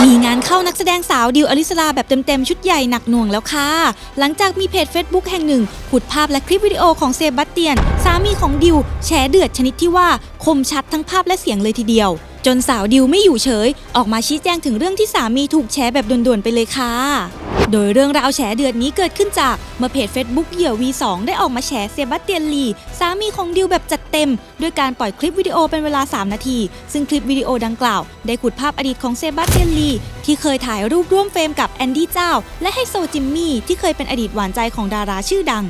มีงานเข้านักแสดงสาวดิวอลิสลาแบบเต็มๆ ชุดใหญ่หนักหน่วงแล้วค่ะ หลังจากมีเพจ Facebook แห่งหนึ่ง ขุดภาพและคลิปวิดีโอของเซบาสเตียน สามีของดิวแฉเดือดชนิดที่ว่าคมชัดทั้งภาพและเสียงเลยทีเดียว จนสาวดิวไม่อยู่เฉย ออกมาชี้แจงถึงเรื่องที่สามีถูกแฉแบบด่วนๆไปเลยค่ะ โดยเรื่องราวแฉเดือดนี้เกิดขึ้นจาก เมื่อเพจ Facebook เหยื่อ V2 ได้ออกมาแฉเซบาสเตียนลี สามีของดิวแบบจัดเต็ม ด้วยการปล่อยคลิปวิดีโอเป็นเวลา 3 นาที ซึ่งคลิปวิดีโอดังกล่าว ได้ขุดภาพอดีตของเซบาสเตียนลี ที่เคยถ่ายรูปร่วมเฟรมกับแอนดี้เจ้า และไฮโซจิมมี่ที่เคยเป็นอดีตหวานใจของดาราชื่อดัง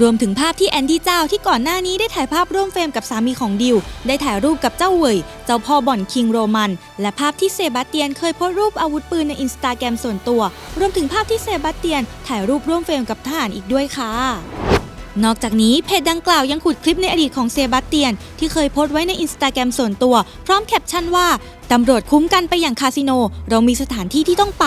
รวมถึงภาพที่แอนดี้เจ้าที่ก่อนหน้านี้ได้ถ่ายภาพร่วมเฟรมกับสามีของดิว ได้ถ่ายรูปกับเจ้าเวยเจ้าพ่อบ่อนคิงโรมัน และภาพที่เซบาสเตียนเคยโพสรูปอาวุธปืนในอินสตาแกรมส่วนตัว รวมถึงภาพที่เซบาสเตียน ถ่ายรูปร่วมเฟรมกับทหารอีกด้วยค่ะนอกจากนี้เพจดังกล่าวยังขุดคลิปในอดีตของเซบาสเตียน ที่เคยโพสต์ไว้ในอินสตาแกรมส่วนตัว พร้อมแคปชั่นว่า ตำรวจคุ้มกันไปอย่างคาสิโน เรามีสถานที่ที่ต้องไป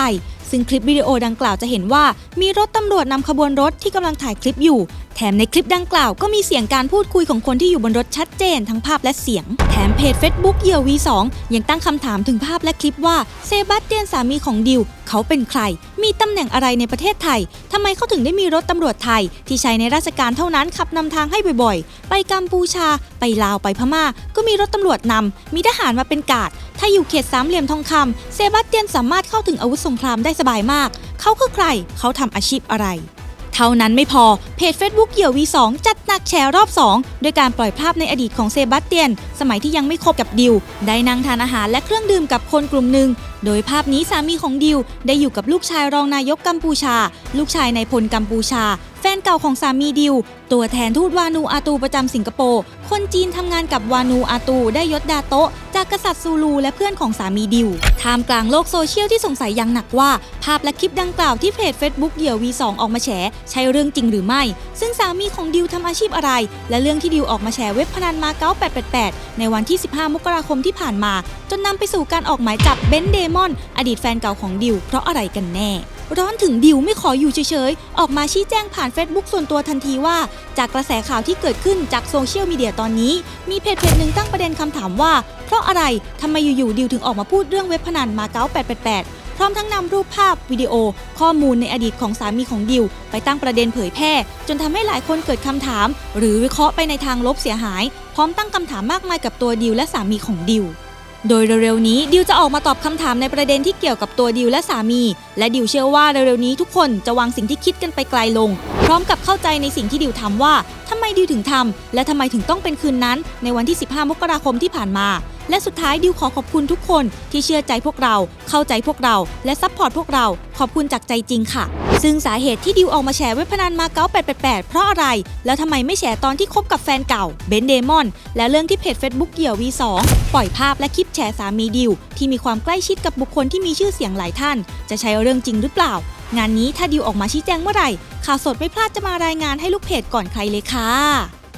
ซึ่งคลิปวิดีโอดังกล่าวจะเห็นว่ามีรถตำรวจนำขบวนรถที่กำลังถ่ายคลิปอยู่ แถมในคลิปดังกล่าวก็มีเสียงการพูดคุยของคนที่อยู่บนรถชัดเจนทั้งภาพและเสียง แถมเพจ Facebook เหยื่อ V2 ยังตั้งคำถามถึงภาพและคลิปว่าเซบาสเตียนสามีของดิวเขาเป็นใคร มีตำแหน่งอะไรในประเทศไทยทำไมเขาถึงได้มีรถตำรวจไทย ที่ใช้ในราชการเท่านั้นขับนำทางให้บ่อยๆ ไปกัมพูชา ไปลาวไปพม่า ก็มีรถตำรวจนำมีทหารมาเป็นกาด ถ้าอยู่เขตสามเหลี่ยมทองคำเซบาสเตียนสามารถเข้าถึงอาวุธสงครามได้สบายมาก เขาคือใคร เขาทำอาชีพอะไร เท่านั้นไม่พอ เพจ Facebook เหี่ยว V2 จัดหนักแชร์รอบ 2 ด้วยการปล่อยภาพในอดีตของเซบาสเตียน สมัยที่ยังไม่คบกับดิว ได้นั่งทานอาหารและเครื่องดื่มกับคนกลุ่มหนึ่ง โดยภาพนี้สามีของดิว ได้อยู่กับลูกชายรองนายกกัมพูชา ลูกชายนายพลกัมพูชา แฟนเก่าของสามีดิว ตัวแทนทูตวานูอาตูประจำสิงคโปร์ คนจีนทำงานกับวานูอาตูได้ยศดาโตะากกษัตริย์ซูลูและเพื่อนของสามีดิวท่ามกลางโลกโซเชียลที่สงสัยอย่างหนักว่า ภาพและคลิปดังกล่าวที่เพจ Facebook เหยี่ยว V2 ออกมาแฉ ใช่เรื่องจริงหรือไม่ ซึ่งสามีของดิวทำอาชีพอะไร และเรื่องที่ดิวออกมาแฉเว็บพนันมาเก๊า888 ในวันที่ 15 มกราคมที่ผ่านมา จนนำไปสู่การออกหมายจับเบนซ์เดมอน อดีตแฟนเก่าของดิวเพราะอะไรกันแน่ ร้อนถึงดิวไม่ขออยู่เฉยๆ ออกมาชี้แจงผ่าน Facebook ส่วนตัวทันทีว่า จากกระแสข่าวที่เกิดขึ้นจากโซเชียลมีเดียตอนนี้ มีเพจเพจหนึ่งตั้งประเด็นคำถามว่า เพราะอะไรทำไมอยู่ๆดิวถึงออกมาพูดเรื่องเว็บพนันมาเก๊า888พร้อมทั้งนำรูปภาพวิดีโอ ข้อมูลในอดีตของสามีของดิว ไปตั้งประเด็นเผยแพร่ จนทำให้หลายคนเกิดคำถาม หรือวิเคราะห์ไปในทางลบเสียหาย พร้อมตั้งคำถามมากมายกับตัวดิวและสามีของดิว โดยเร็วๆนี้ดิวจะออกมาตอบคำถามในประเด็นที่เกี่ยวกับตัวดิวและสามี และดิวเชื่อว่าเร็วๆนี้ทุกคนจะวางสิ่งที่คิดกันไปไกลลง พร้อมกับเข้าใจในสิ่งที่ดิวทำว่าทำไมดิวถึงทำและทำไมถึงต้องเป็นคืนนั้น ในวันที่ 15 มกราคมที่ผ่านมา และสุดท้ายดิวขอขอบคุณทุกคนที่เชื่อใจพวกเรา เข้าใจพวกเรา และซัพพอร์ตพวกเรา ขอบคุณจากใจจริงค่ะ ซึ่งสาเหตุที่ดิวออกมาแฉเว็บพนันมาเก๊า888 เพราะอะไร แล้วทำไมไม่แฉตอนที่คบกับแฟนเก่าเบนเดมอน และเรื่องที่เพจ Facebook เกี่ยว V2 ปล่อยภาพและคลิปแฉสามีดิวที่มีความใกล้ชิดกับบุคคลที่มีชื่อเสียงหลายท่าน จะใช้เรื่องจริงหรือเปล่า งานนี้ถ้าดิวออกมาชี้แจงเมื่อไหร่ข่าวสดไม่พลาดจะมารายงานให้ลูกเพจก่อนใครเลยค่ะ